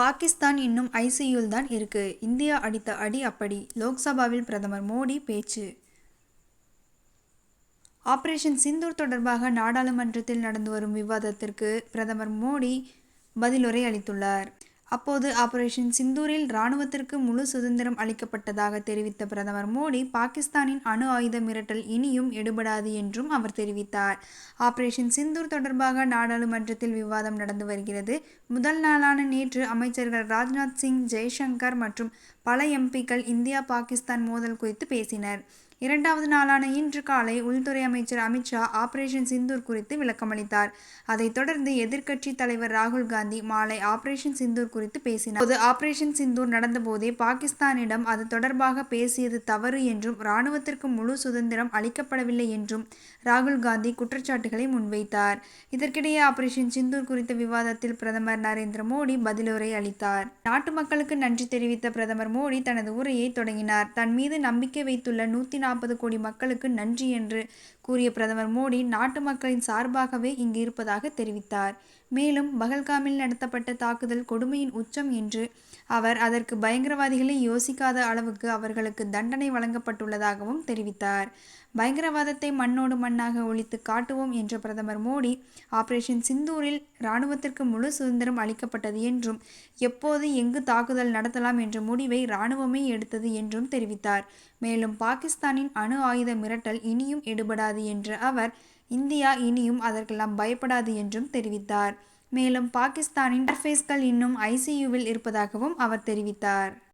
பாகிஸ்தான் இன்னும் ஐசியூவில் தான் இருக்கு. இந்தியா அடித்த அடி அப்படி. லோக்சபாவில் பிரதமர் மோடி பேச்சு. ஆபரேஷன் சிந்தூர் தொடர்பாக நாடாளுமன்றத்தில் நடந்து வரும் விவாதத்திற்கு பிரதமர் மோடி பதிலுரை அளித்துள்ளார். அப்போது ஆபரேஷன் சிந்தூரில் இராணுவத்திற்கு முழு சுதந்திரம் அளிக்கப்பட்டதாக தெரிவித்த பிரதமர் மோடி பாகிஸ்தானின் அணு ஆயுத மிரட்டல் இனியும் எடுபடாது என்றும் அவர் தெரிவித்தார். ஆபரேஷன் சிந்தூர் தொடர்பாக நாடாளுமன்றத்தில் விவாதம் நடந்து வருகிறது. முதல் நாளான நேற்று அமைச்சர்கள் ராஜ்நாத் சிங் ஜெய்சங்கர் மற்றும் பல எம்பிக்கள் இந்தியா பாகிஸ்தான் மோதல் குறித்து பேசினர். இரண்டாவது நாளான இன்று காலை உள்துறை அமைச்சர் அமித்ஷா ஆபரேஷன் சிந்தூர் குறித்து விளக்கமளித்தார். அதைத் தொடர்ந்து எதிர்க்கட்சி தலைவர் ராகுல் காந்தி மாலை ஆபரேஷன் சிந்தூர் குறித்து பேசினார். அப்போது ஆபரேஷன் சிந்தூர் நடந்தபோதே பாகிஸ்தானிடம் அது தொடர்பாக பேசியது தவறு என்றும் இராணுவத்திற்கு முழு சுதந்திரம் அளிக்கப்படவில்லை என்றும் ராகுல் காந்தி குற்றச்சாட்டுகளை முன்வைத்தார். இதற்கிடையே ஆபரேஷன் சிந்தூர் குறித்த விவாதத்தில் பிரதமர் நரேந்திர மோடி பதிலுரை அளித்தார். நாட்டு மக்களுக்கு நன்றி தெரிவித்த பிரதமர் மோடி தனது உரையை தொடங்கினார். தன் மீது நம்பிக்கை வைத்துள்ள நூத்தி நாற்பது கோடி மக்களுக்கு நன்றி என்று கூறிய பிரதமர் மோடி நாட்டு மக்களின் சார்பாகவே இங்கு இருப்பதாக தெரிவித்தார். மேலும் பகல்காமில் நடத்தப்பட்ட தாக்குதல் கொடுமையின் உச்சம் என்று அவர் அதற்கு பயங்கரவாதிகளை யோசிக்காத அளவுக்கு அவர்களுக்கு தண்டனை வழங்கப்பட்டுள்ளதாகவும் தெரிவித்தார். பயங்கரவாதத்தை மண்ணோடு மண்ணாக ஒழித்து காட்டுவோம் என்ற பிரதமர் மோடி ஆபரேஷன் சிந்தூரில் இராணுவத்திற்கு முழு சுதந்திரம் அளிக்கப்பட்டது என்றும் எப்போது எங்கு தாக்குதல் நடத்தலாம் என்ற முடிவை இராணுவமே எடுத்தது என்றும் தெரிவித்தார். மேலும் ஈரானின் அணு ஆயுத மிரட்டல் இனியும் எடுபடாது என்ற அவர் இந்தியா இனியும் அதற்கெல்லாம் பயப்படாது என்றும் தெரிவித்தார். மேலும் பாகிஸ்தானின் இன்டர்ஃபேஸ்கள் இன்னும் ஐசியூவில் இருப்பதாகவும் அவர் தெரிவித்தார்.